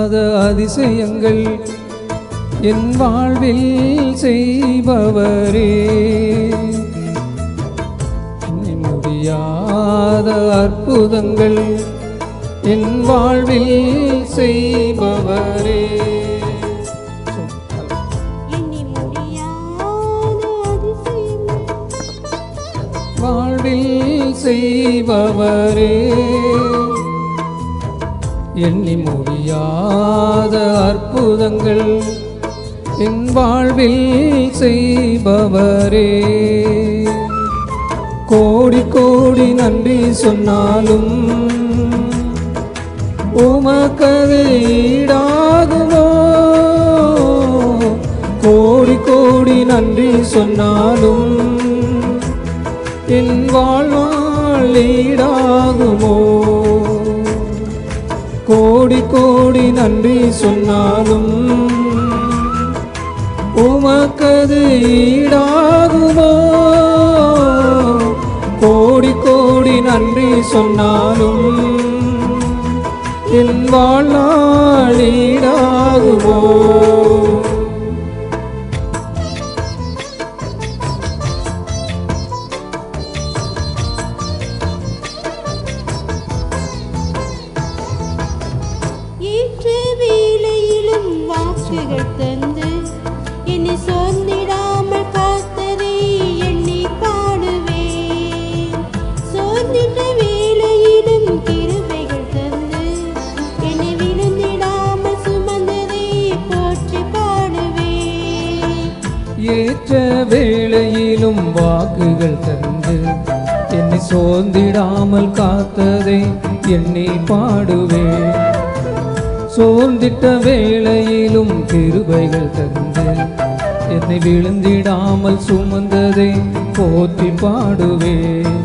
முடியாத அதிசயங்கள் என் வாழ்வில் செய்பவரே. முடியாத அற்புதங்கள் என் வாழ்வில் செய்பவரே. வாழ்வில் செய்பவரே. எண்ணி முடியாத அற்புதங்கள் என் வாழ்வில் செய்பவரே. கோடி கோடி நன்றி சொன்னாலும் உமக்கது ஈடாகுமோ கோடி கோடி நன்றி சொன்னாலும் என் வாழ்நாள் ஈடாகுமோ? கோடி கோடி நன்றி சொன்னாலும் உமக்கது ஈடாகுமோ? கோடி கோடி நன்றி சொன்னாலும் என் வாழ்நாள் ஈடாகுமோ? வாக்குகள் தந்து என்னை சோர்ந்திடாமல் காத்ததை எண்ணி பாடுவேன். சோர்ந்திட்ட வேளையிலும் கிருவைகள் தந்து என்னை விழுந்திடாமல் சுமந்ததை போற்றி பாடுவேன். ஏற்ற வேளையிலும் வாக்குகள் தந்து என்னை சோர்ந்திடாமல் காத்ததை எண்ணி பாடுவேன். சோர்ந்திட்ட வேளையிலும் கிருபைகள் தந்து என்னை விழுந்திடாமல் சுமந்ததை போற்றி பாடுவேன்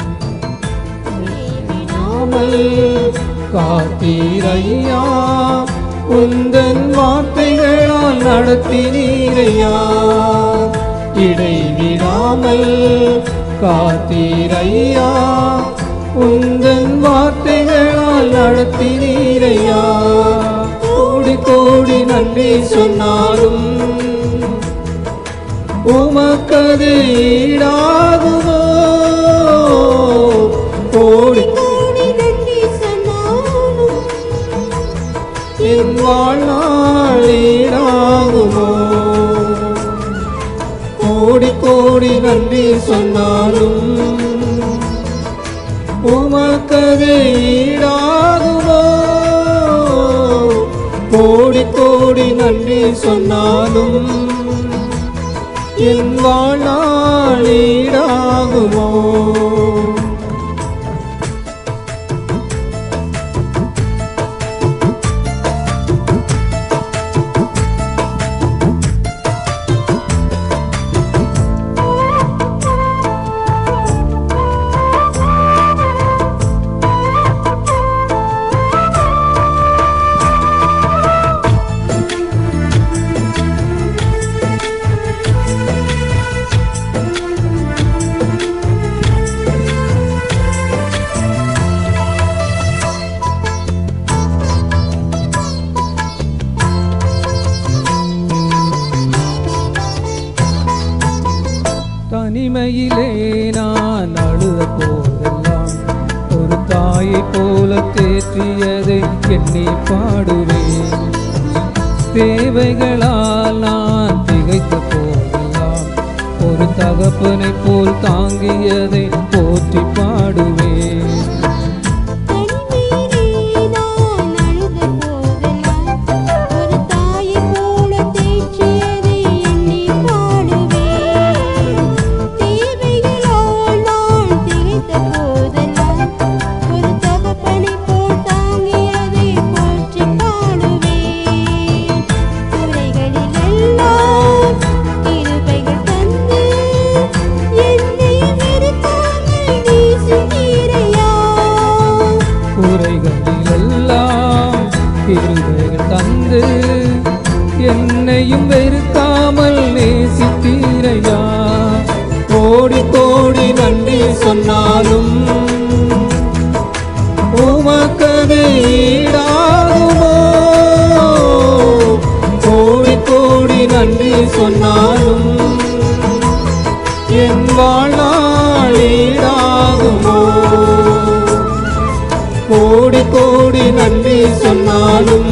காத்தீரையா உந்தன் வார்த்தைகளால் நடத்தினீரையா? இடைவிடாமல் காத்தீரையா உந்தன் வார்த்தைகளால் நடத்தினீரையா? கோடி நன்றி சொன்னாலும் உமக்கது ஈடாகுமோ? கோடி. கோடி நன்றி சொன்னாலும் என் வாழ்நாள் ஈடாகுமோ? கோடி கோடி நன்றி சொன்னாலும் சொன்னாலும் என் வாழ்நாள் ஈடாகுமோ? தனிமையிலே நான் அழுத போதெல்லாம் ஒரு தாயை போல தேற்றியதை எண்ணி பாடுவேன். தேவைகளால் நான் திகைத்த போதெல்லாம் ஒரு தகப்பனை போல் தாங்கியதை போற்றி நாளும் என் வாழ்நாள் கோடி கோடி நன்றி சொன்னாலும்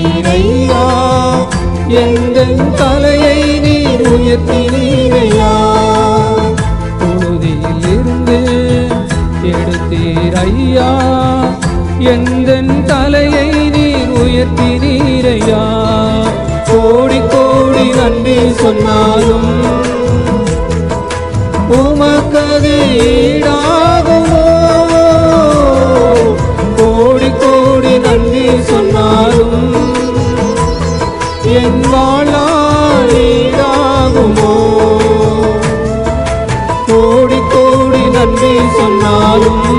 எடுத்தீரையா எங்கள் தலையை நீர் உயர்த்தினீரையா? புழுதியிலிருந்து எடுத்தீரையா? எங்கள் தலையை நீர் உயர்த்தினீரையா? கோடி கோடி நன்றி சொன்னாலும் உமக்கது ஈடாகுமோ என் கோடி கோடி நன்றி சொன்னாலும்